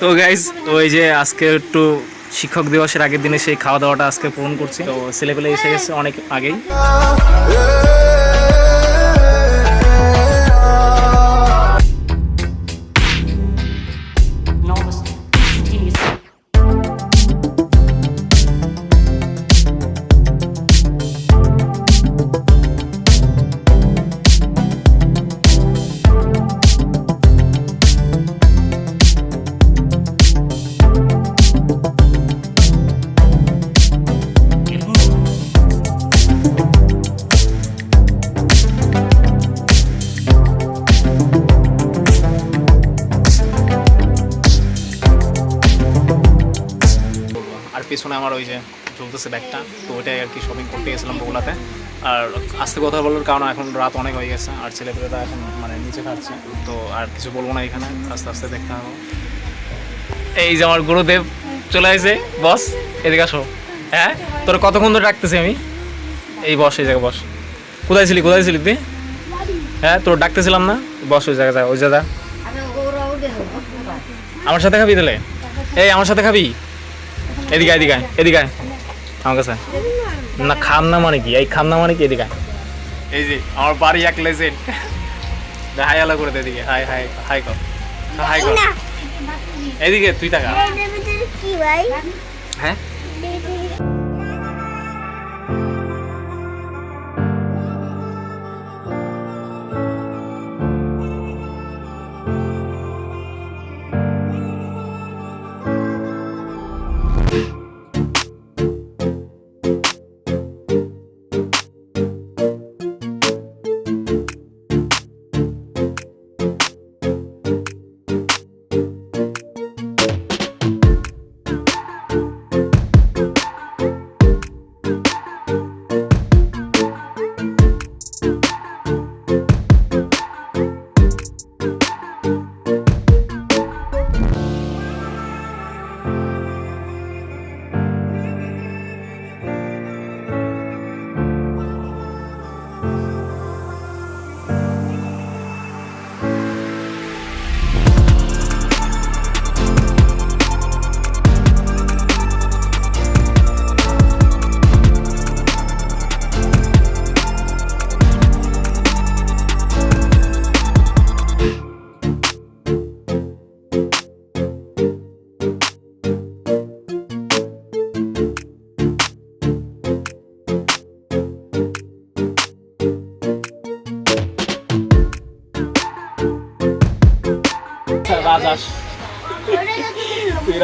তো গাইজ ওই যে আজকে একটু শিক্ষক দিবসের আগের দিনে সেই খাওয়া দাওয়াটা আজকে পূরণ করছি। তো ছেলেপেলে এসে গেছে অনেক আগেই। আমার ওই যে চলতেছে ব্যাগটা তো ওইটাই আর কি শপিং করতে গেছিলাম বগুলাতে আর আস্তে কথা বলার কারণ এখন রাত অনেক হয়ে গেছে আর ছেলেপেলেরা এখন মানে নিচে খাচ্ছে তো আর কিছু বলব না এখানে আস্তে আস্তে দেখতে হবে। এই যে আমার গুরুদেব চলে আসে বস এদিকে আসো। হ্যাঁ তোর কতক্ষণ ধরে ডাকতেছি আমি? এই বস এই জায়গায় বস। কোথায় ছিলি কোথায় ছিলি তুই? হ্যাঁ তোর ডাকতেছিলাম না? বস ওই জায়গায় যা, ওই জায়গা। আমার সাথে খাবি তাহলে? এই আমার সাথে খাবি? এদিকে এদিকে এদিকে। আমার কাছে না খাম না মানে কি? এই খাম না মানে কি? এদিকে এই যে আমার বাড়ি এক লেজেন্ড হাই আলা করে দে এদিকে। হাই হাই হাই কর। হাই কর। এদিকে তুই টাকা কি ভাই? হ্যাঁ?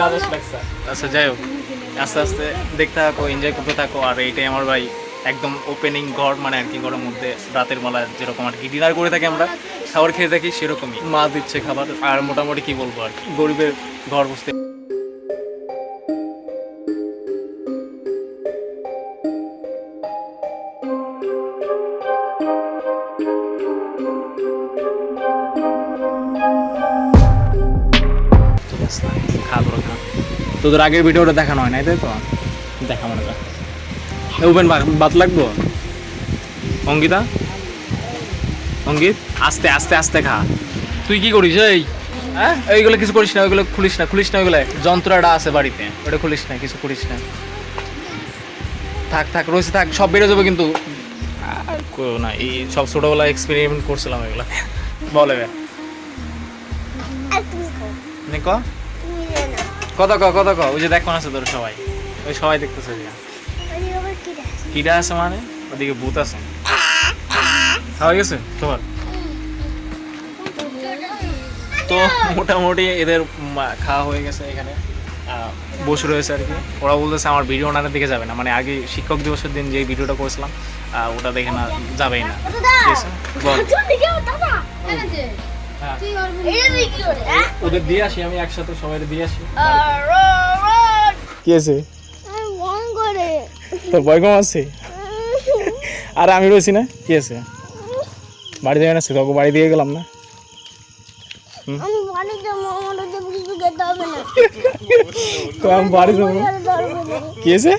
রাজাস লাগছে। আচ্ছা যাই হোক আস্তে আস্তে দেখতে থাকো এনজয় করতে থাকো আর এইটাই আমার ভাই একদম ওপেনিং ঘর মানে আর কি ঘরের মধ্যে রাতের বেলা যেরকম আর কি ডিনার করে থাকি আমরা খাবার খেয়ে থাকি সেরকমই। মা দিচ্ছে খাবার আর মোটামুটি কি বলব আর কি গরিবের ঘর বুঝতে তোদের আগের ভিডিওটা দেখানো হয় নাই তাই তো? দেখা মনে কর। ওপেন বাত লাগবো? অঙ্কিতা? অঙ্কিত? আস্তে আস্তে আস্তে খা। তুই কি করিস এই? হ্যাঁ? এইগুলো কিছু করিস না ওইগুলো খুলিস না খুলিস না ওইগুলো। যন্ত্রটা আছে বাড়িতে ওটা খুলিস না কিছু করিস না। থাক থাক রয়েছে থাক সব বেড়ে যাবে কিন্তু। আর করো না এই সব ছোটোবেলা এক্সপেরিমেন্ট করছিলাম এগুলো। বলে নে ক? কত ক কত ক? ওই যে দেখ আছে তোর সবাই। ওই সবাই দেখতেছে যে। কিডা আছে। মানে? ওদিকে ভূত আছে। খাওয়া গেছে? তোমার তো মোটামুটি এদের খাওয়া হয়ে গেছে এখানে। বসে রয়েছে আর কি। ওরা বলতেছে আমার ভিডিও ওনাদের দিকে যাবে না। মানে আগে শিক্ষক দিবসের দিন যে ভিডিওটা করেছিলাম ওটা দেখে না যাবেই না। ঠিক আছে? ওদের দিয়ে আসি আমি একসাথে সবাই দিয়ে আসি। কি আছে তোর ভয় কম আছে? আর আমি রয়েছি না? কি আছে বাড়ি যাবে না সে তোকে বাড়ি দিয়ে গেলাম না? আমি বাড়ি যাব আমার ওদের কিছু খেতে হবে না তো আমি বাড়ি যাব। কি আছে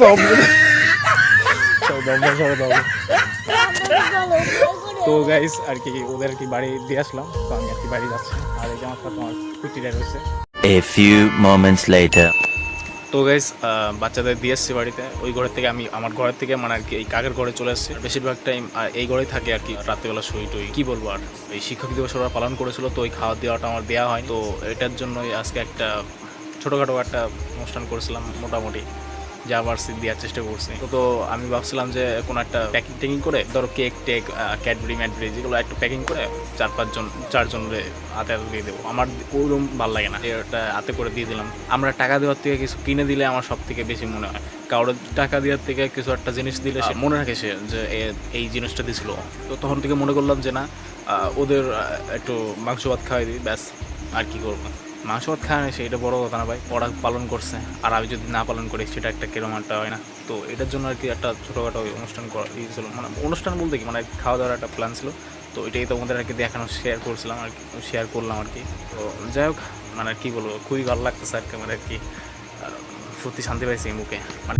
দম দম তো গাইস আর কি ওদের আর কি বাড়ি দিয়ে আসলাম তো আমি আর কি বাড়ি যাচ্ছি। আর এই যে আমার সাথে আমার রয়েছে। A few moments later. তো গাইস বাচ্চাদের দিয়ে এসছি বাড়িতে। ওই ঘরের থেকে আমি আমার ঘরের থেকে মানে আর কি এই কাকের ঘরে চলে এসেছি বেশিরভাগ টাইম এই ঘরেই থাকে আর কি রাত্রিবেলা শুই টুই। কি বলব আর এই শিক্ষক দিবস ওরা পালন করেছিল তো ওই খাওয়া দাওয়াটা আমার দেওয়া হয় তো এটার জন্যই আজকে একটা ছোটোখাটো একটা অনুষ্ঠান করেছিলাম মোটামুটি। যা পারছি দেওয়ার চেষ্টা করছি। তো তো আমি ভাবছিলাম যে কোনো একটা প্যাকিং টেকিং করে ধরো কেক টেক ক্যাডবেরি ম্যাডবেরি যেগুলো একটু প্যাকিং করে চার পাঁচজন চারজনরে হাতে হাতে দিয়ে দেবো। আমার ওরকম ভালো লাগে না। এটা হাতে করে দিয়ে দিলাম। আমরা টাকা দেওয়ার থেকে কিছু কিনে দিলে আমার সব থেকে বেশি মনে হয়। কারোর টাকা দেওয়ার থেকে কিছু একটা জিনিস দিলে সে মনে রাখে সে যে এই জিনিসটা দিছিল। তো তখন থেকে মনে করলাম যে না ওদের একটু মাংস ভাত খাওয়াই দিই ব্যাস আর কি করব। মাংস ভাত খাওয়া নেই সেটা বড় কথা না ভাই। ওরা পালন করছে, আর আমি যদি না পালন করি, সেটা একটা কিরম একটা হয় না। তো এটার জন্য আর কি একটা ছোটোখাটো অনুষ্ঠান করা ছিল। মানে অনুষ্ঠান বলতে কি? মানে খাওয়া দাওয়ার একটা প্ল্যান ছিল। তো এটাই তোমাদের আর কি দেখানো শেয়ার করছিলাম আর কি শেয়ার করলাম আর কি। তো যাই হোক মানে কি বলব, খুবই ভালো লাগতেছে আর কি মানে আর কি সত্যি শান্তি পাইছি মুখে। মানে